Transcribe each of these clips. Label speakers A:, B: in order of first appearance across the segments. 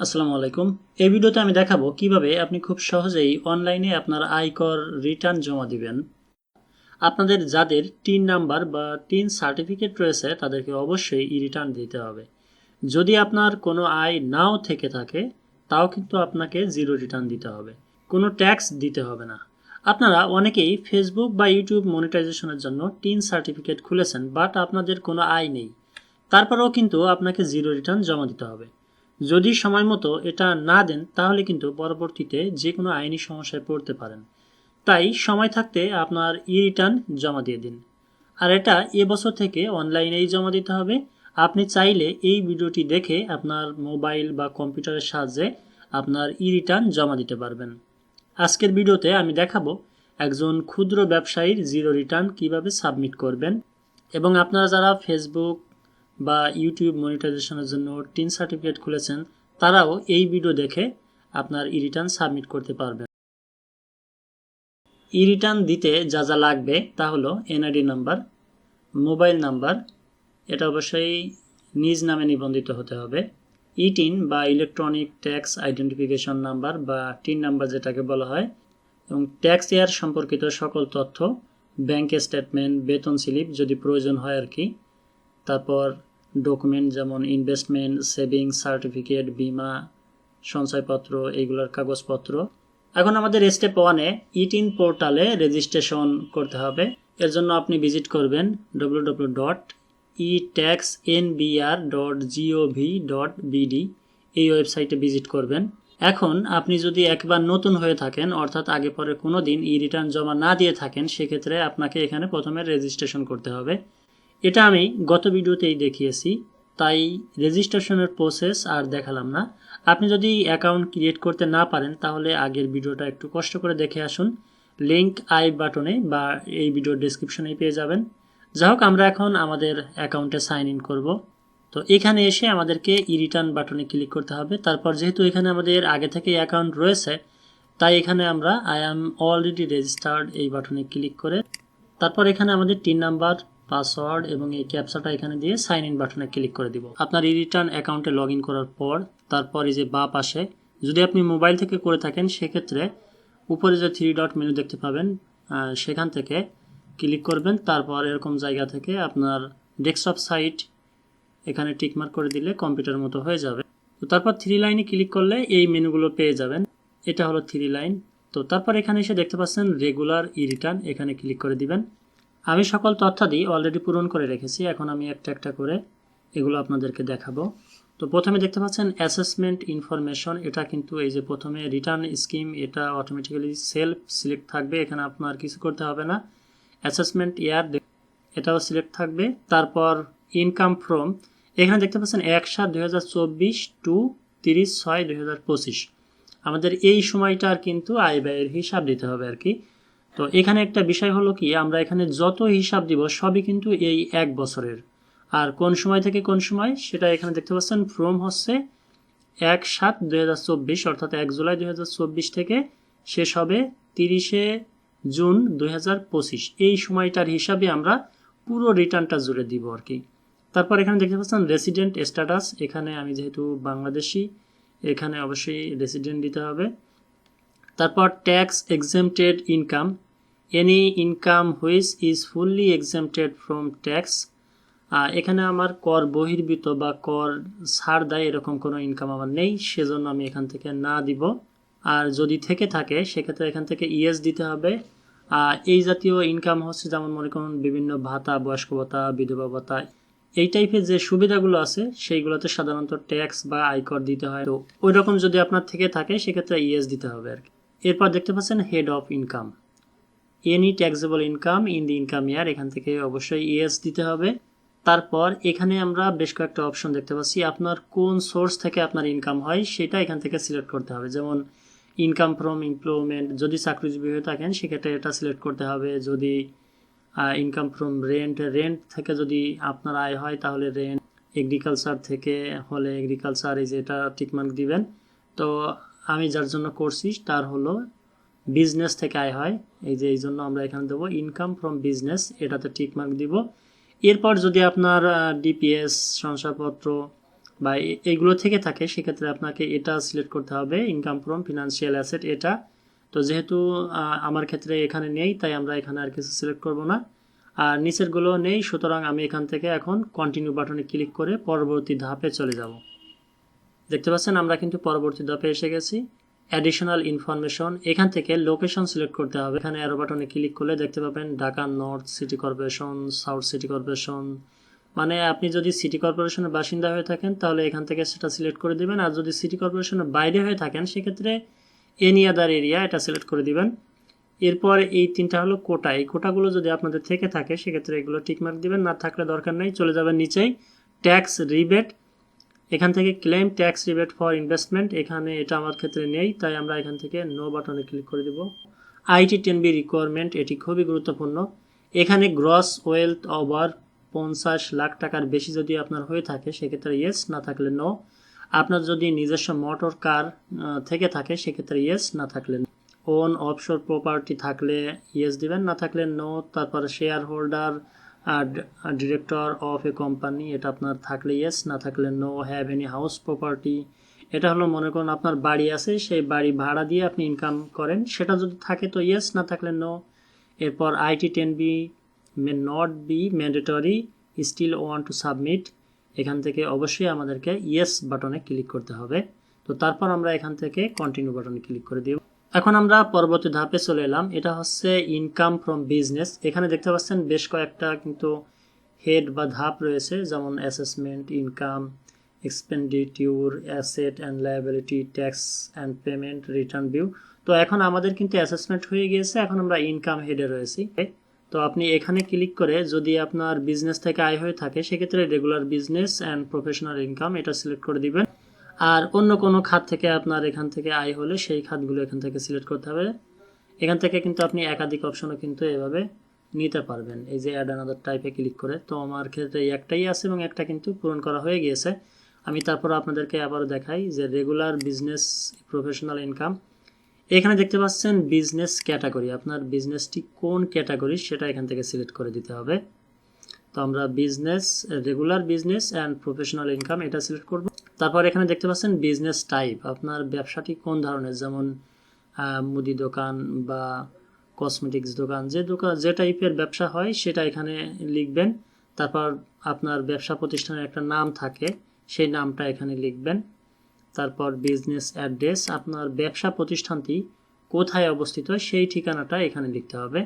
A: আসসালামু আলাইকুম। এই ভিডিওতে আমি দেখাবো কীভাবে আপনি খুব সহজেই অনলাইনে আপনার আয়কর রিটার্ন জমা দিবেন। আপনাদের যাদের টিন নাম্বার বা টিন সার্টিফিকেট রয়েছে, তাদেরকে অবশ্যই ই রিটার্ন দিতে হবে। যদি আপনার কোনো আয় নাও থেকে থাকে, তাও কিন্তু আপনাকে জিরো রিটার্ন দিতে হবে। কোনো ট্যাক্স দিতে হবে না। আপনারা অনেকেই ফেসবুক বা ইউটিউব মনিটাইজেশনের জন্য টিন সার্টিফিকেট খুলেছেন, বাট আপনাদের কোনো আয় নেই। তারপরেও কিন্তু আপনাকে জিরো রিটার্ন জমা দিতে হবে। যদি সময় মতো এটা না দেন, তাহলে কিন্তু পরবর্তীতে যে কোনো আইনি সমস্যায় পড়তে পারেন। তাই সময় থাকতে আপনার ই রিটার্ন জমা দিয়ে দিন। আর এটা এবছর থেকে অনলাইনেই জমা দিতে হবে। আপনি চাইলে এই ভিডিওটি দেখে আপনার মোবাইল বা কম্পিউটারের সাহায্যে আপনার ই রিটার্ন জমা দিতে পারবেন। আজকের ভিডিওতে আমি দেখাবো একজন ক্ষুদ্র ব্যবসায়ীর জিরো রিটার্ন কীভাবে সাবমিট করবেন। এবং আপনারা যারা ফেসবুক বা ইউটিউব মনিটাইজেশনের জন্য টিন সার্টিফিকেট খুলেছেন, তারাও এই ভিডিও দেখে আপনার ই রিটার্ন সাবমিট করতে পারবেন। ই রিটার্ন দিতে যা যা লাগবে তা হলো এনআইডি নাম্বার মোবাইল নাম্বার এটা অবশ্যই নিজ নামে নিবন্ধিত হতে হবে। ই টিন বা ইলেকট্রনিক ট্যাক্স আইডেন্টিফিকেশন নাম্বার বা টিন নাম্বার যেটাকে বলা হয়, এবং ট্যাক্স ইয়ার সম্পর্কিত সকল তথ্য ব্যাংকের স্টেটমেন্ট বেতন স্লিপ যদি প্রয়োজন হয় আর কি, তারপর ডকুমেন্ট যেমন ইনভেস্টমেন্ট সেভিংস সার্টিফিকেট বিমা, সঞ্চয়পত্র এইগুলোর কাগজপত্র। এখন আমাদের স্টেপ ওয়ানে ইটিন পোর্টালে রেজিস্ট্রেশন করতে হবে। এর জন্য আপনি ভিজিট করবেন W W dot e tax N BR dot GOV dot BD এই ওয়েবসাইটে ভিজিট করবেন। এখন আপনি যদি একবার নতুন হয়ে থাকেন, অর্থাৎ আগে পরে কোনো দিন ই রিটার্ন জমা না দিয়ে থাকেন, সেক্ষেত্রে আপনাকে এখানে প্রথমে রেজিস্ট্রেশন করতে হবে। এটা আমি গত ভিডিওতেই দেখিয়েছি, তাই রেজিস্ট্রেশনের প্রসেস আর দেখালাম না। আপনি যদি অ্যাকাউন্ট ক্রিয়েট করতে না পারেন, তাহলে আগের ভিডিওটা একটু কষ্ট করে দেখে আসুন। লিঙ্ক আই বাটনে বা এই ভিডিওর ডেসক্রিপশনে পেয়ে যাবেন। যাই হোক, আমরা এখন আমাদের অ্যাকাউন্টে সাইন ইন করব। তো এখানে এসে আমাদেরকে ই রিটার্ন বাটনে ক্লিক করতে হবে। তারপর যেহেতু এখানে আমাদের আগে থেকে অ্যাকাউন্ট রয়েছে, তাই এখানে আমরা আই অ্যাম অলরেডি রেজিস্টার্ড এই বাটনে ক্লিক করে, তারপর এখানে আমাদের তিন নাম্বার পাসওয়ার্ড এবং এই ক্যাপসাটা এখানে দিয়ে সাইন ইন বাটনে ক্লিক করে দিব। আপনার ই রিটার্ন অ্যাকাউন্টে লগ করার পর, তারপর এই যে বা পাশে, যদি আপনি মোবাইল থেকে করে থাকেন, সেক্ষেত্রে উপরে যে থ্রি ডট মেনু দেখতে পাবেন সেখান থেকে ক্লিক করবেন। তারপর এরকম জায়গা থেকে আপনার ডেস্কটপ সাইট এখানে টিকমার্ক করে দিলে কম্পিউটার মতো হয়ে যাবে। তো তারপর থ্রি লাইনে ক্লিক করলে এই মেনুগুলো পেয়ে যাবেন। এটা হলো থ্রি লাইন তো তারপর এখানে এসে দেখতে পাচ্ছেন রেগুলার ই রিটার্ন এখানে ক্লিক করে দিবেন। আমি সকল তথ্যাদি অলরেডি পূরণ করে রেখেছি। এখন আমি একটা একটা করে এগুলো আপনাদেরকে দেখাবো। তো প্রথমে দেখতে পাচ্ছেন অ্যাসেসমেন্ট ইনফরমেশন এটা কিন্তু এই যে প্রথমে রিটার্ন স্কিম এটা অটোমেটিক্যালি সেলফ সিলেক্ট থাকবে। এখানে আপনার কিছু করতে হবে না। অ্যাসেসমেন্ট ইয়ার এটাও সিলেক্ট থাকবে। তারপর ইনকাম ফ্রম এখানে দেখতে পাচ্ছেন এক সাত দুই টু তিরিশ ছয় দুই আমাদের এই সময়টার কিন্তু আয় ব্যয়ের হিসাব দিতে হবে আর কি। তো এখানে একটা বিষয় হলো কি, আমরা এখানে যত হিসাব দিব সবই কিন্তু এই এক বছরের। আর কোন সময় থেকে কোন সময়, সেটা এখানে দেখতে পাচ্ছেন ফ্রম হচ্ছে এক সাত দুই অর্থাৎ এক জুলাই দুই হাজার চব্বিশ থেকে শেষ হবে তিরিশে জুন দুই হাজার পঁচিশ। এই সময়টার হিসাবে আমরা পুরো রিটার্নটা জুড়ে দিব আর কি। তারপর এখানে দেখতে পাচ্ছেন রেসিডেন্ট স্ট্যাটাস এখানে আমি যেহেতু বাংলাদেশি, এখানে অবশ্যই রেসিডেন্ট দিতে হবে। তারপর tax exempted income any income which is fully exempted from tax এখানে আমার কর বহির্ভূত বা কর ছাড় দেয় এরকম কোনো ইনকাম আমার নেই, সেজন্য আমি এখান থেকে না দিব। আর যদি থেকে থাকে, সেক্ষেত্রে এখান থেকে ইএস দিতে হবে। এই জাতীয় ইনকাম হচ্ছে যেমন মনে করুন বিভিন্ন ভাতা, বয়স্ক ভাতা, বিধবা ভাতা, এই টাইপের যে সুবিধাগুলো আছে, সেইগুলোতে সাধারণত ট্যাক্স বা আয়কর দিতে হয়। তো ওই রকম যদি আপনার থেকে থাকে, সেক্ষেত্রে ইএস দিতে হবে আর কি। এরপর দেখতে পাচ্ছেন head of income any taxable income in the income year এখান থেকে অবশ্যই ইএস দিতে হবে। তারপর এখানে আমরা বেশ কয়েকটা অপশন দেখতে পাচ্ছি। আপনার কোন সোর্স থেকে আপনার ইনকাম হয়, সেটা এখান থেকে সিলেক্ট করতে হবে। যেমন ইনকাম ফ্রম এমপ্লয়মেন্ট যদি চাকরিজীবী হয়ে থাকেন, সেক্ষেত্রে এটা সিলেক্ট করতে হবে। যদি ইনকাম ফ্রম রেন্ট রেন্ট থেকে যদি আপনার আয় হয়, তাহলে রেন্ট এগ্রিকালচার থেকে হলে এগ্রিকালচার এই যে এটা টিকমার্ক দিবেন। তো আমি যার জন্য করছি, তার হলো বিজনেস থেকে আয় হয়। এই যে, এই জন্য আমরা এখানে দেবো ইনকাম ফ্রম বিজনেস এটাতে টিকমার্ক দিব। এরপর যদি আপনার ডিপিএস শংসাপত্র বা এ- এইগুলো থেকে থাকে, সেক্ষেত্রে আপনাকে এটা সিলেক্ট করতে হবে ইনকাম ফ্রম ফিনান্সিয়াল অ্যাসেট এটা। তো যেহেতু আমার ক্ষেত্রে এখানে নেই, তাই আমরা এখানে আর কিছু সিলেক্ট করব না। আর নিচেরগুলো নেই, সুতরাং আমি এখান থেকে এখন কন্টিনিউ বাটনে ক্লিক করে পরবর্তী ধাপে চলে যাব। দেখতে পাচ্ছেন, আমরা কিন্তু পরবর্তী ধাপে এসে গেছি। অ্যাডিশনাল ইনফরমেশন এখান থেকে লোকেশন সিলেক্ট করতে হবে। এখানে অ্যারো বাটনে ক্লিক করলে দেখতে পাবেন Dhaka north city corporation south city corporation মানে আপনি যদি সিটি কর্পোরেশনের বাসিন্দা হয়ে থাকেন, তাহলে এখান থেকে সেটা সিলেক্ট করে দিবেন। আর যদি সিটি কর্পোরেশনের বাইরে হয়ে থাকেন, সেক্ষেত্রে এনি আদার এরিয়া এটা সিলেক্ট করে দিবেন। এরপর এই তিনটা হলো কোটা। এই কোটাগুলো যদি আপনাদের থেকে থাকে, সেক্ষেত্রে এগুলো টিকমার্ক দিবেন। না থাকলে দরকার নেই, চলে যাবেন নিচেই। ট্যাক্স রিবেট এখান থেকে claim tax rebate for investment এখানে এটা আমার ক্ষেত্রে নেই, তাই আমরা এখান থেকে নো বাটনে ক্লিক করে দেব। আইটি টেন বি রিকোয়ারমেন্ট এটি খুবই গুরুত্বপূর্ণ। এখানে গ্রস ওয়েলথ ওভার পঞ্চাশ লাখ টাকার বেশি যদি আপনার হয়ে থাকে, সেক্ষেত্রে ইয়েস না থাকলে নো আপনার যদি নিজস্ব মোটর কার থেকে থাকে, সেক্ষেত্রে ইয়েস না থাকলে ওন অফশোর প্রপার্টি থাকলে ইয়েস দিবেন, না থাকলে নো তারপর share holder director of a company এটা আপনার থাকলে ইয়েস না থাকলে no have any house property এটা হলো মনে করুন আপনার বাড়ি আছে, সেই বাড়ি ভাড়া দিয়ে আপনি ইনকাম করেন, সেটা যদি থাকে তো ইয়েস না থাকলে নো এরপর IT ten B may not be mandatory still want to submit এখান থেকে অবশ্যই আমাদেরকে ইয়েস বাটনে ক্লিক করতে হবে, তো তারপর আমরা এখান থেকে কন্টিনিউ বাটনে ক্লিক করে দিব। এখন আমরা পরবর্তী ধাপে চলে এলাম। এটা হচ্ছে ইনকাম ফ্রম বিজনেস এখানে দেখতে পাচ্ছেন বেশ কয়েকটা কিন্তু হেড বা ধাপ রয়েছে, যেমন assessment income expenditure asset and liability tax and payment return view তো এখন আমাদের কিন্তু অ্যাসেসমেন্ট হয়ে গিয়েছে, এখন আমরা ইনকাম হেডে রয়েছি। তো আপনি এখানে ক্লিক করে যদি আপনার বিজনেস থেকে আয় হয়ে থাকে, সেক্ষেত্রে regular business and professional income এটা সিলেক্ট করে দিবেন। আর অন্য কোনো খাত থেকে আপনার এখান থেকে আয় হলে সেই খাতগুলো এখান থেকে সিলেক্ট করতে হবে। এখান থেকে কিন্তু আপনি একাধিক অপশনও কিন্তু এভাবে নিতে পারবেন। এই যে অ্যাড আনাদার টাইপে ক্লিক করে। তো আমার ক্ষেত্রে একটাই আছে এবং একটা কিন্তু পূরণ করা হয়ে গিয়েছে। আমি তারপর আপনাদেরকে আবারও দেখাই যে রেগুলার বিজনেস প্রফেশনাল ইনকাম এখানে দেখতে পাচ্ছেন বিজনেস ক্যাটাগরি আপনার বিজনেসটি কোন ক্যাটাগরি সেটা এখান থেকে সিলেক্ট করে দিতে হবে। তো আমরা business regular business and professional income এটা সিলেক্ট করব। তারপর এখানে দেখতে পাচ্ছেন বিজনেস টাইপ আপনার ব্যবসাটি কোন ধরনের? যেমন মুদি দোকান বা কসমেটিক্স দোকান, যে দোকান যে টাইপের ব্যবসা হয় সেটা এখানে লিখবেন। তারপর আপনার ব্যবসা প্রতিষ্ঠানের একটা নাম থাকে, সেই নামটা এখানে লিখবেন। তারপর বিজনেস অ্যাড্রেস আপনার ব্যবসা প্রতিষ্ঠানটি কোথায় অবস্থিত সেই ঠিকানাটা এখানে লিখতে হবে।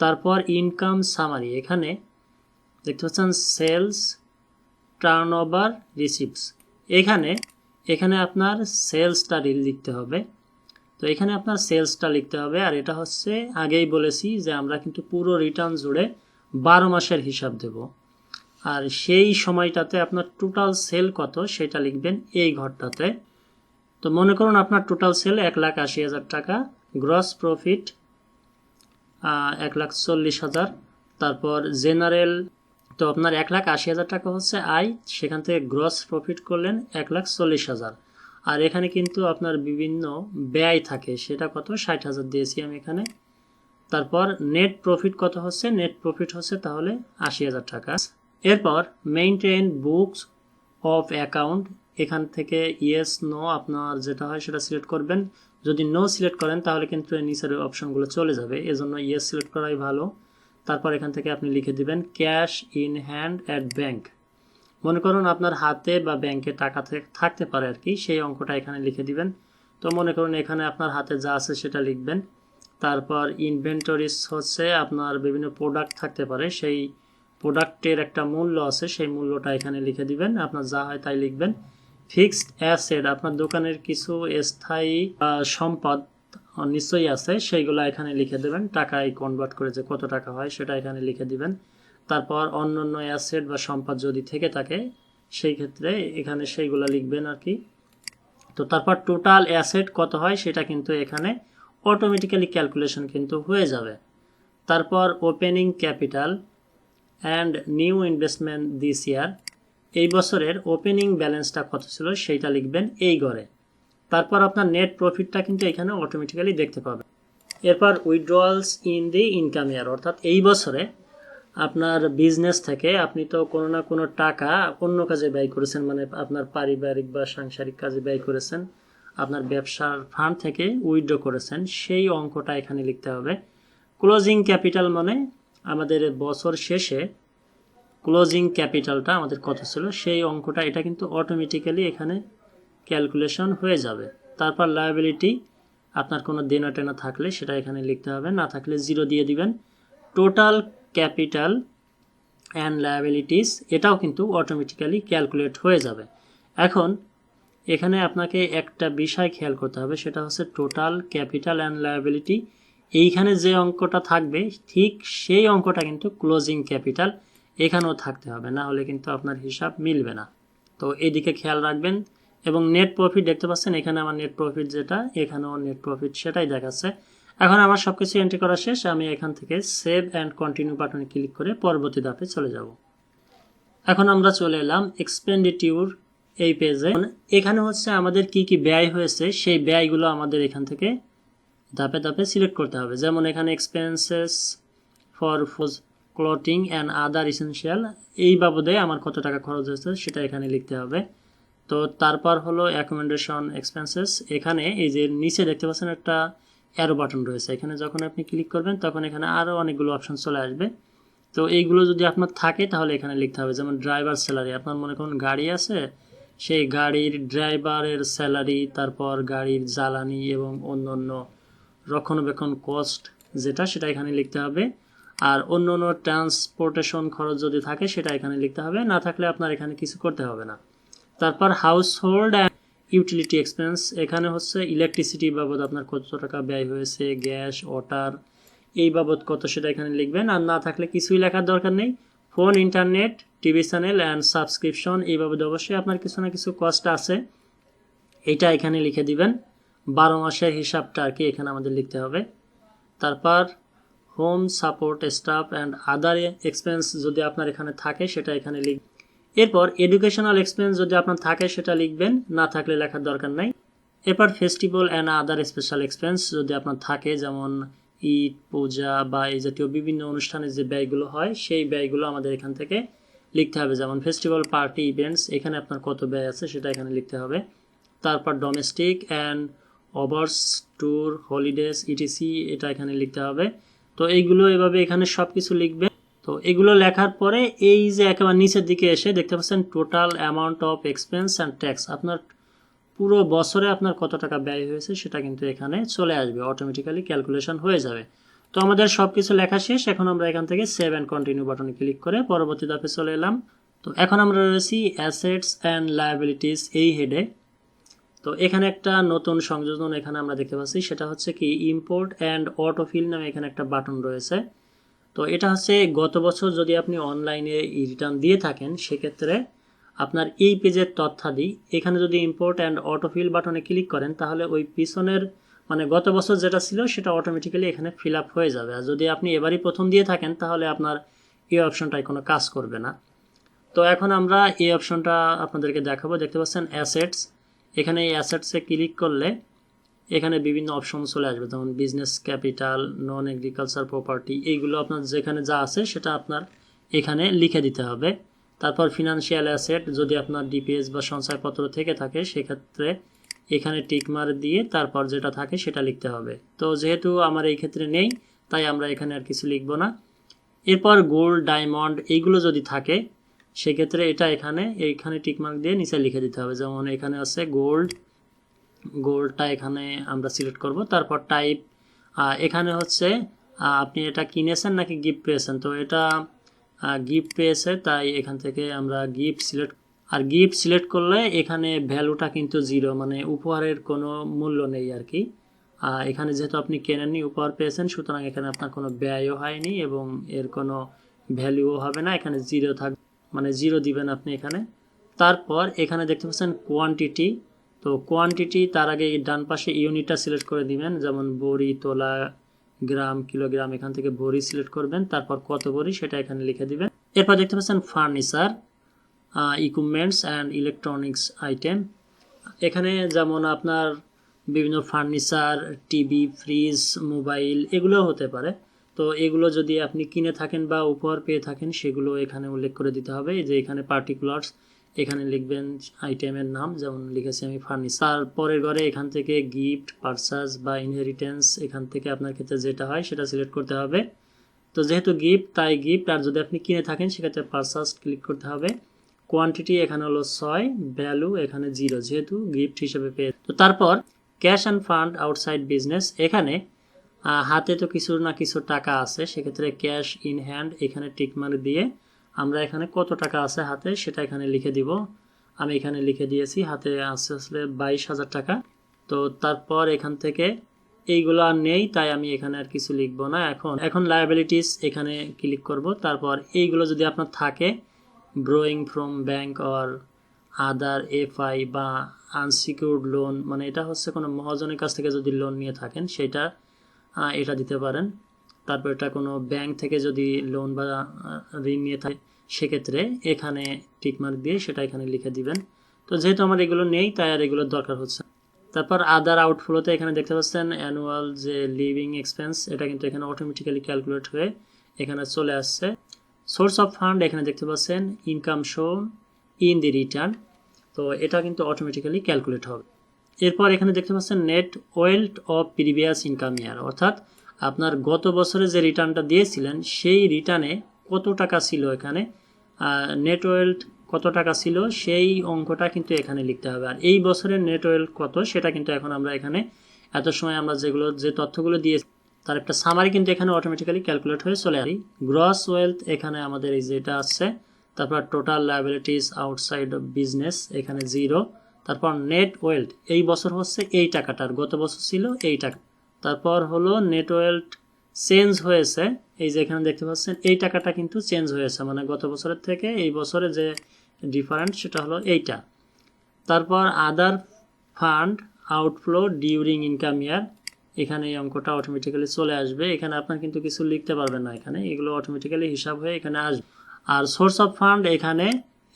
A: তারপর ইনকাম সামারি এখানে দেখতে পাচ্ছেন সেলস টার্ন ওভার রিসিভস এখানে এখানে আপনার সেলসটা লিখতে হবে। তো এখানে আপনার সেলসটা লিখতে হবে, আর এটা হচ্ছে আগেই বলেছি যে আমরা কিন্তু পুরো রিটার্ন জুড়ে বারো মাসের হিসাব দেব। আর সেই সময়টাতে আপনার টোটাল সেল কত সেটা লিখবেন এই ঘরটাতে। তো মনে করুন আপনার টোটাল সেল এক লাখ আশি হাজার টাকা গ্রস প্রফিট এক লাখ চল্লিশ হাজার। তারপর জেনারেল তো আপনার এক লাখ আশি হাজার টাকা হচ্ছে আয়, সেখান থেকে গ্রস প্রফিট করলেন এক লাখ চল্লিশ হাজার। আর এখানে কিন্তু আপনার বিভিন্ন ব্যয় থাকে, সেটা কত? ষাট হাজার দিয়েছি আমি এখানে। তারপর নেট প্রফিট কত হচ্ছে? নেট প্রফিট হচ্ছে তাহলে আশি হাজার টাকা। এরপর মেইনটেইন বুকস অফ অ্যাকাউন্ট এখান থেকে ইয়েস নো আপনার যেটা হয় সেটা সিলেক্ট করবেন। যদি নো সিলেক্ট করেন তাহলে কিন্তু নিচের অপশনগুলো চলে যাবে। এজন্য ইয়েস সিলেক্ট করাই ভালো। তারপর এখান থেকে আপনি লিখে দিবেন cash in hand at bank মনে করুন আপনার হাতে বা ব্যাংকে টাকা থাকতে পারে আর কি, সেই অঙ্কটা এখানে লিখে দিবেন। তো মনে করুন এখানে আপনার হাতে যা আছে সেটা লিখবেন। তারপর ইনভেন্টরিজ হচ্ছে আপনার বিভিন্ন প্রোডাক্ট থাকতে পারে, সেই প্রোডাক্টের একটা মূল্য আছে, সেই মূল্যটা এখানে লিখে দিবেন। আপনার যা হয় তাই লিখবেন। ফিক্সড অ্যাসেট আপনার দোকানের কিছু স্থায়ী সম্পদ নিশ্চয়ই আছে। সেইগুলো এখানে লিখে দেবেন। টাকায় কনভার্ট করে যে কত টাকা হয় সেটা এখানে লিখে দিবেন। তারপর অন্য অন্য অ্যাসেট বা সম্পদ যদি থেকে থাকে, সেই ক্ষেত্রে এখানে সেইগুলো লিখবেন আর কি। তো তারপর টোটাল অ্যাসেট কত হয় সেটা কিন্তু এখানে অটোমেটিক্যালি ক্যালকুলেশন কিন্তু হয়ে যাবে। তারপর opening capital and new investment this year এই বছরের ওপেনিং ব্যালেন্সটা কত ছিল সেইটা লিখবেন এই ঘরে তারপর আপনার নেট প্রফিটটা কিন্তু এখানে অটোমেটিক্যালি দেখতে পাবেন। এরপর উইথড্রয়ালস ইন দি ইনকাম ইয়ার অর্থাৎ এই বছরে আপনার বিজনেস থেকে আপনি তো কোনো না কোনো টাকা অন্য কাজে ব্যয় করেছেন মানে আপনার পারিবারিক বা সাংসারিক কাজে ব্যয় করেছেন, আপনার ব্যবসার ফান্ড থেকে উইথড্র করেছেন, সেই অঙ্কটা এখানে লিখতে হবে। ক্লোজিং ক্যাপিটাল মানে আমাদের বছর শেষে ক্লোজিং ক্যাপিটালটা আমাদের কত ছিল, সেই অঙ্কটা, এটা কিন্তু অটোমেটিক্যালি এখানে ক্যালকুলেশন হয়ে যাবে। তারপর লায়াবিলিটি আপনার কোনো দেনা টেনা থাকলে সেটা এখানে লিখতে হবে। না থাকলে জিরো দিয়ে দিবেন। টোটাল ক্যাপিটাল অ্যান্ড লায়াবিলিটিস এটাও কিন্তু অটোমেটিক্যালি ক্যালকুলেট হয়ে যাবে। এখন, এখানে আপনাকে একটা বিষয় খেয়াল করতে হবে, সেটা হচ্ছে টোটাল ক্যাপিটাল অ্যান্ড লায়াবিলিটি এইখানে যে অঙ্কটা থাকবে, ঠিক সেই অঙ্কটা কিন্তু ক্লোজিং ক্যাপিটাল এখানেও থাকতে হবে। না হলে কিন্তু আপনার হিসাব মিলবে না। তো এদিকে খেয়াল রাখবেন এবং নেট প্রফিট দেখতে পাচ্ছেন, এখানে আমার নেট প্রফিট যেটা, এখানেও নেট প্রফিট সেটাই দেখাচ্ছে। এখন আমার সব কিছু এন্ট্রি করা শেষ, আমি এখান থেকে সেভ অ্যান্ড কন্টিনিউ বাটনে ক্লিক করে পরবর্তী ধাপে চলে যাব। এখন আমরা চলে এলাম এক্সপেন্ডিটিউর এই পেজে এখানে হচ্ছে আমাদের কি কি ব্যয় হয়েছে, সেই ব্যয়গুলো আমাদের এখান থেকে ধাপে ধাপে সিলেক্ট করতে হবে। যেমন এখানে expenses for food clothing and other essential এই বাবদে আমার কত টাকা খরচ হয়েছে সেটা এখানে লিখতে হবে। তো তারপর হলো অ্যাকোমোডেশন এক্সপেন্সেস এখানে এই যে নিচে দেখতে পাচ্ছেন একটা অ্যারো বাটন রয়েছে। এখানে যখন আপনি ক্লিক করবেন, তখন এখানে আরও অনেকগুলো অপশন চলে আসবে। তো এইগুলো যদি আপনার থাকে, তাহলে এখানে লিখতে হবে, যেমন ড্রাইভার স্যালারি আপনার মনে করুন গাড়ি আছে, সেই গাড়ির ড্রাইভারের স্যালারি তারপর গাড়ির জ্বালানি এবং অন্য অন্য রক্ষণাবেক্ষণ কস্ট যেটা, সেটা এখানে লিখতে হবে। আর অন্য অন্য ট্রান্সপোর্টেশন খরচ যদি থাকে, সেটা এখানে লিখতে হবে। না থাকলে আপনার এখানে কিছু করতে হবে না। তারপর household and utility expense এখানে হচ্ছে ইলেকট্রিসিটি বাবদ আপনার কত টাকা ব্যয় হয়েছে গ্যাস ওয়াটার এই বাবদ কত সেটা এখানে লিখবেন। আর না থাকলে কিছুই লেখার দরকার নেই। Phone internet TV channel and subscription এই বাবদ অবশ্যই আপনার কিছু না কিছু কস্ট আছে। এটা এখানে লিখে দিবেন। বারো মাসের হিসাবটা আর কি এখানে আমাদের লিখতে হবে। তারপর home support staff and other expense যদি আপনার এখানে থাকে, সেটা এখানে লিখ এরপর এডুকেশনাল এক্সপেন্স যদি আপনার থাকে সেটা লিখবেন, না থাকলে লেখার দরকার নাই। এরপর festival and other special expense যদি আপনার থাকে, যেমন ঈদ, পূজা বা এই জাতীয় বিভিন্ন অনুষ্ঠানে যে ব্যয়গুলো হয়, সেই ব্যয়গুলো আমাদের এখান থেকে লিখতে হবে। যেমন ফেস্টিভ্যাল পার্টি ইভেন্টস এখানে আপনার কত ব্যয় আছে সেটা এখানে লিখতে হবে। তারপর domestic and overseas tour holidays ETC এটা এখানে লিখতে হবে। তো এইগুলো এভাবে এখানে সব কিছু লিখবে তো এগুলো লেখার পরে এই যে একেবারে নিচের দিকে এসে দেখতে পাচ্ছেন total amount of expense and tax আপনার পুরো বছরে আপনার কত টাকা ব্যয় হয়েছে সেটা কিন্তু এখানে চলে আসবে অটোমেটিক্যালি ক্যালকুলেশন হয়ে যাবে। তো আমাদের সব কিছু লেখা শেষ, এখন আমরা এখান থেকে সেভ অ্যান্ড কন্টিনিউ বাটনে ক্লিক করে পরবর্তী ধাপে চলে এলাম। তো এখন আমরা রয়েছি অ্যাসেটস অ্যান্ড লায়াবিলিটিস এই হেডে তো এখানে একটা নতুন সংযোজন এখানে আমরা দেখতে পাচ্ছি, সেটা হচ্ছে কি ইম্পোর্ট অ্যান্ড অটোফিল নামে এখানে একটা বাটন রয়েছে। তো এটা হচ্ছে গত বছর যদি আপনি অনলাইনে রিটার্ন দিয়ে থাকেন, সেক্ষেত্রে আপনার এই পেজের তথ্যাদি, এখানে যদি ইম্পোর্ট অ্যান্ড অটোফিল বাটনে ক্লিক করেন, তাহলে ওই পিছনের মানে গত বছর যেটা ছিল, সেটা অটোমেটিক্যালি এখানে ফিল আপ হয়ে যাবে। আর যদি আপনি এবারই প্রথম দিয়ে থাকেন, তাহলে আপনার এই অপশনটায় কোনো কাজ করবে না। তো এখন আমরা এই অপশনটা আপনাদেরকে দেখাবো। দেখতে পাচ্ছেন অ্যাসেটস এখানে এই অ্যাসেটসে ক্লিক করলে এখানে বিভিন্ন অপশন চলে আসবে, যেমন business capital non agriculture property এইগুলো আপনার যেখানে যা আছে সেটা আপনার এখানে লিখে দিতে হবে। তারপর ফিনান্সিয়াল অ্যাসেট যদি আপনার ডিপিএস বা সঞ্চয়পত্র থেকে থাকে, সেক্ষেত্রে এখানে টিকমার দিয়ে তারপর যেটা থাকে সেটা লিখতে হবে। তো যেহেতু আমার এই ক্ষেত্রে নেই, তাই আমরা এখানে আর কিছু লিখব না। এরপর গোল্ড ডায়মন্ড এইগুলো যদি থাকে, সেক্ষেত্রে এটা এখানে, এইখানে টিকমার্ক দিয়ে নিচে লিখে দিতে হবে। যেমন এখানে আছে গোল্ড গোল্ডটা এখানে আমরা সিলেক্ট করব। তারপর টাইপ এখানে হচ্ছে আপনি এটা কিনেছেন নাকি গিফট পেয়েছেন? তো এটা গিফট পেয়েছে, তাই এখান থেকে আমরা গিফট সিলেক্ট আর গিফট সিলেক্ট করলে এখানে ভ্যালুটা কিন্তু জিরো মানে উপহারের কোনো মূল্য নেই আর কি এখানে যেহেতু আপনি কেনেননি, উপহার পেয়েছেন, সুতরাং এখানে আপনার কোনো ব্যয়ও হয়নি এবং এর কোনো ভ্যালুও হবে না, এখানে জিরো থাক মানে জিরো দিবেন আপনি এখানে। তারপর এখানে দেখতে পাচ্ছেন কোয়ান্টিটি তো কোয়ান্টিটি তার আগে ডান পাশে ইউনিটটা সিলেক্ট করে দিবেন। যেমন বড়ি, তোলা, গ্রাম কিলোগ্রাম এখান থেকে বড়ি সিলেক্ট করবেন, তারপর কত বড়ি সেটা এখানে লিখে দিবেন। এরপর দেখতে পাচ্ছেন furniture equipments and electronics item এখানে যেমন আপনার বিভিন্ন ফার্নিচার টিভি ফ্রিজ মোবাইল এগুলোও হতে পারে। তো এগুলো যদি আপনি কিনে থাকেন বা উপহার পেয়ে থাকেন, সেগুলো এখানে উল্লেখ করে দিতে হবে। যে এখানে পার্টিকুলার্স এখানে লিখবেন আইটেমের নাম, যেমন লিখেছি আমি ফার্নিচার তারপরের ঘরে এখান থেকে গিফট পার্সাস বা ইনহেরিটেন্স এখান থেকে আপনার ক্ষেত্রে যেটা হয় সেটা সিলেক্ট করতে হবে। তো যেহেতু গিফট তাই গিফট আর যদি আপনি কিনে থাকেন, সেক্ষেত্রে পার্সাস ক্লিক করতে হবে। কোয়ান্টিটি এখানে হলো ছয় ভ্যালু এখানে জিরো যেহেতু গিফট হিসেবে পেয়ে তো তারপর cash and fund outside business এখানে হাতে তো কিছু না কিছু টাকা আছে, সেক্ষেত্রে ক্যাশ ইন হ্যান্ড এখানে টিক মার্ক দিয়ে আমরা এখানে কত টাকা আছে হাতে সেটা এখানে লিখে দিব। আমি এখানে লিখে দিয়েছি হাতে আছে আসলে বাইশ হাজার টাকা। তো তারপর এখান থেকে এইগুলো আর নেই, তাই আমি এখানে আর কিছু লিখব না। এখন এখন লায়াবিলিটিস এখানে ক্লিক করব। তারপর এইগুলো যদি আপনার থাকে borrowing from bank or other FI বা আনসিকিউর্ড লোন মানে এটা হচ্ছে কোনো মহাজনের কাছ থেকে যদি লোন নিয়ে থাকেন, সেটা এটা দিতে পারেন। তারপর এটা কোনো ব্যাংক থেকে যদি লোন বা ঋণ নিয়ে থাকে, সেক্ষেত্রে এখানে টিকমার্ক দিয়ে সেটা এখানে লিখে দিবেন। তো যেহেতু আমার এগুলো নেই, তাই আর এগুলোর দরকার হচ্ছে তারপর আদার আউটফ্লোতে এখানে দেখতে পাচ্ছেন অ্যানুয়াল যে লিভিং এক্সপেন্স এটা কিন্তু এখানে অটোমেটিক্যালি ক্যালকুলেট হয়ে এখানে চলে আসছে। সোর্স অফ ফান্ড এখানে দেখতে পাচ্ছেন income show in the return তো এটা কিন্তু অটোমেটিক্যালি ক্যালকুলেট হবে। এরপর এখানে দেখতে পাচ্ছেন net wealth of previous income year অর্থাৎ আপনার গত বছরে যে রিটার্নটা দিয়েছিলেন, সেই রিটার্নে কত টাকা ছিল এখানে? নেট ওয়েল্ট কত টাকা ছিল? সেই অঙ্কটা কিন্তু এখানে লিখতে হবে। আর এই বছরের নেট ওয়েল্ট কত, সেটা কিন্তু এখন আমরা এখানে এত সময় আমরা যেগুলো, যে তথ্যগুলো দিয়ে তার একটা সামারি কিন্তু এখানে অটোমেটিক্যালি ক্যালকুলেট হয়ে চলে আসি। গ্রস ওয়েলথ এখানে আমাদের এই যেটা আছে, তারপর total liabilities outside of business এখানে জিরো তারপর নেট ওয়েলথ এই বছর হচ্ছে এই টাকাটার, গত বছর ছিল এই টাকা। তারপর হলো নেট ওয়েলথ চেঞ্জ হয়েছে। এই যে এখানে দেখতে পাচ্ছেন, এই টাকাটা কিন্তু চেঞ্জ হয়েছে। মানে গত বছরের থেকে এই বছরে যে ডিফারেন্ট সেটা হলো এইটা। তারপর other fund outflow during income year এখানে এই অঙ্কটা অটোমেটিক্যালি চলে আসবে। এখানে আপনার কিন্তু কিছু লিখতে পারবেন না এখানে, এগুলো অটোমেটিক্যালি হিসাব হয়ে এখানে আসবে। আর সোর্স অফ ফান্ড এখানে,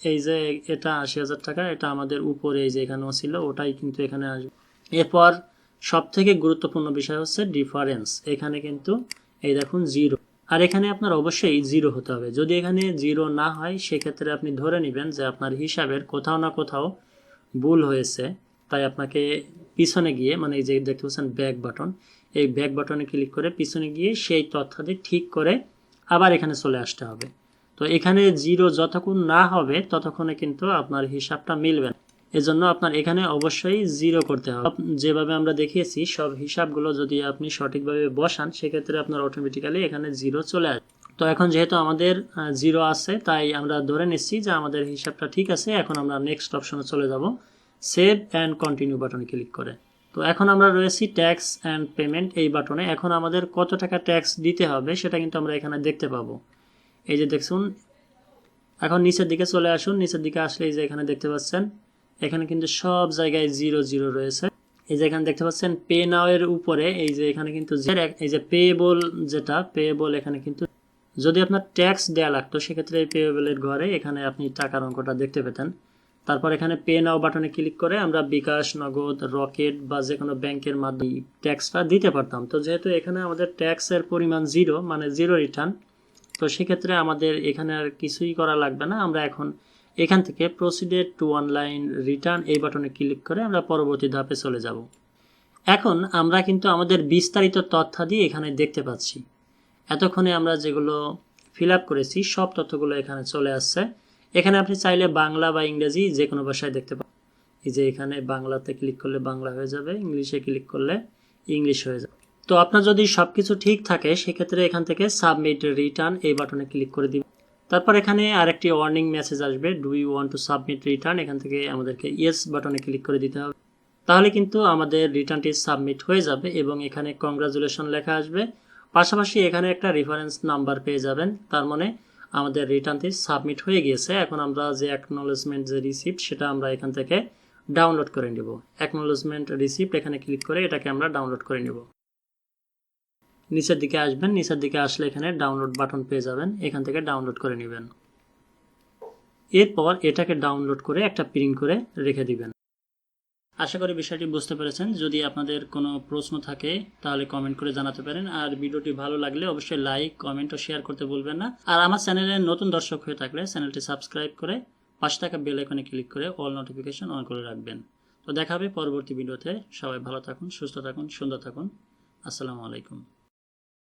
A: এই যে এটা আশি হাজার টাকা, এটা আমাদের উপরে এই যে এখানেও ছিল, ওটাই কিন্তু এখানে আসবে। এরপর সব থেকে গুরুত্বপূর্ণ বিষয় হচ্ছে ডিফারেন্স এখানে কিন্তু এই দেখুন জিরো আর এখানে আপনার অবশ্যই জিরো হতে হবে। যদি এখানে জিরো না হয়, সেক্ষেত্রে আপনি ধরে নেবেন যে আপনার হিসাবের কোথাও না কোথাও ভুল হয়েছে। তাই আপনাকে পিছনে গিয়ে মানে এই যে দেখতে পাচ্ছেন ব্যাক বাটন এই ব্যাক বাটনে ক্লিক করে পিছনে গিয়ে সেই তথ্যাদি ঠিক করে আবার এখানে চলে আসতে হবে। তো এখানে জিরো যতক্ষণ না হবে, ততক্ষণে কিন্তু আপনার হিসাবটা মিলবে না। এজন্য আপনার এখানে অবশ্যই জিরো করতে হবে। যেভাবে আমরা দেখিয়েছি, সব হিসাবগুলো যদি আপনি সঠিকভাবে বসান, সেক্ষেত্রে আপনার অটোমেটিক্যালি এখানে জিরো চলে আসবে। তো এখন যেহেতু আমাদের জিরো আছে, তাই আমরা ধরে নিচ্ছি যে আমাদের হিসাবটা ঠিক আছে, এখন আমরা নেক্সট অপশনে চলে যাব সেভ অ্যান্ড কন্টিনিউ বাটনে ক্লিক করে। তো এখন আমরা রয়েছি ট্যাক্স অ্যান্ড পেমেন্ট এই বাটনে এখন আমাদের কত টাকা ট্যাক্স দিতে হবে, সেটা কিন্তু আমরা এখানে দেখতে পাবো। এই যে দেখুন, এখন নিচের দিকে চলে আসুন, নিচের দিকে আসলে এই যে এখানে দেখতে পাচ্ছেন এখানে কিন্তু সব জায়গায় জিরো জিরো রয়েছে। এই যে এখানে দেখতে পাচ্ছেন পে নাও এর উপরে, এই যে এখানে কিন্তু এই যে পেয়েবল যেটা পেয়েবল এখানে কিন্তু যদি আপনার ট্যাক্স দেওয়া লাগতো, সেক্ষেত্রে এই পেয়েবলের ঘরে এখানে আপনি টাকার অঙ্কটা দেখতে পেতেন। তারপর এখানে পে নাও বাটনে ক্লিক করে আমরা বিকাশ, নগদ, রকেট বা যে কোনো ব্যাংকের মাধ্যমে ট্যাক্সটা দিতে পারতাম। তো যেহেতু এখানে আমাদের ট্যাক্সের পরিমাণ জিরো মানে জিরো রিটার্ন, তো সেক্ষেত্রে আমাদের এখানে আর কিছুই করা লাগবে না। আমরা এখন এখান থেকে প্রসিডেড টু অনলাইন রিটার্ন এই বাটনে ক্লিক করে আমরা পরবর্তী ধাপে চলে যাব। এখন আমরা কিন্তু আমাদের বিস্তারিত তথ্যাদি এখানে দেখতে পাচ্ছি। এতক্ষণে আমরা যেগুলো ফিল আপ করেছি, সব তথ্যগুলো এখানে চলে আসছে। এখানে আপনি চাইলে বাংলা বা ইংরেজি যে কোনো ভাষায় দেখতে পাবেন এই যে এখানে বাংলাতে ক্লিক করলে বাংলা হয়ে যাবে, ইংলিশে ক্লিক করলে ইংলিশ হয়ে যাবে। তো আপনার যদি সব কিছু ঠিক থাকে, সেক্ষেত্রে এখান থেকে সাবমিট রিটার্ন এই বাটনে ক্লিক করে দিবেন। তারপর এখানে আরেকটি ওয়ার্নিং মেসেজ আসবে do you want to submit return এখান থেকে আমাদেরকে ইয়েস বাটনে ক্লিক করে দিতে হবে। তাহলে কিন্তু আমাদের রিটার্নটি সাবমিট হয়ে যাবে এবং এখানে কংগ্রাচুলেশন লেখা আসবে। পাশাপাশি এখানে একটা রেফারেন্স নাম্বার পেয়ে যাবেন, তার মানে আমাদের রিটার্নটি সাবমিট হয়ে গিয়েছে। এখন আমরা যে অ্যাকনোলেজমেন্ট যে রিসিপ্ট সেটা আমরা এখান থেকে ডাউনলোড করে নেব। অ্যাকনোলেজমেন্ট রিসিপ্ট এখানে ক্লিক করে এটাকে আমরা ডাউনলোড করে নেব। নিচের দিকে আসবেন, নিচের দিকে আসলে এখানে ডাউনলোড বাটন পেয়ে যাবেন, এখান থেকে ডাউনলোড করে নেবেন। এরপর এটাকে ডাউনলোড করে একটা প্রিন্ট করে রেখে দিবেন। আশা করি বিষয়টি বুঝতে পেরেছেন। যদি আপনাদের কোনো প্রশ্ন থাকে, তাহলে কমেন্ট করে জানাতে পারেন। আর ভিডিওটি ভালো লাগলে অবশ্যই লাইক কমেন্ট ও শেয়ার করতে ভুলবেন না। আর আমার চ্যানেলে নতুন দর্শক হয়ে থাকলে চ্যানেলটি সাবস্ক্রাইব করে পাশে থাকা বেল আইকনে ক্লিক করে অল নোটিফিকেশন অন করে রাখবেন। তো দেখা হবে পরবর্তী ভিডিওতে। সবাই ভালো থাকুন, সুস্থ থাকুন, সুন্দর থাকুন। আসসালামু আলাইকুম।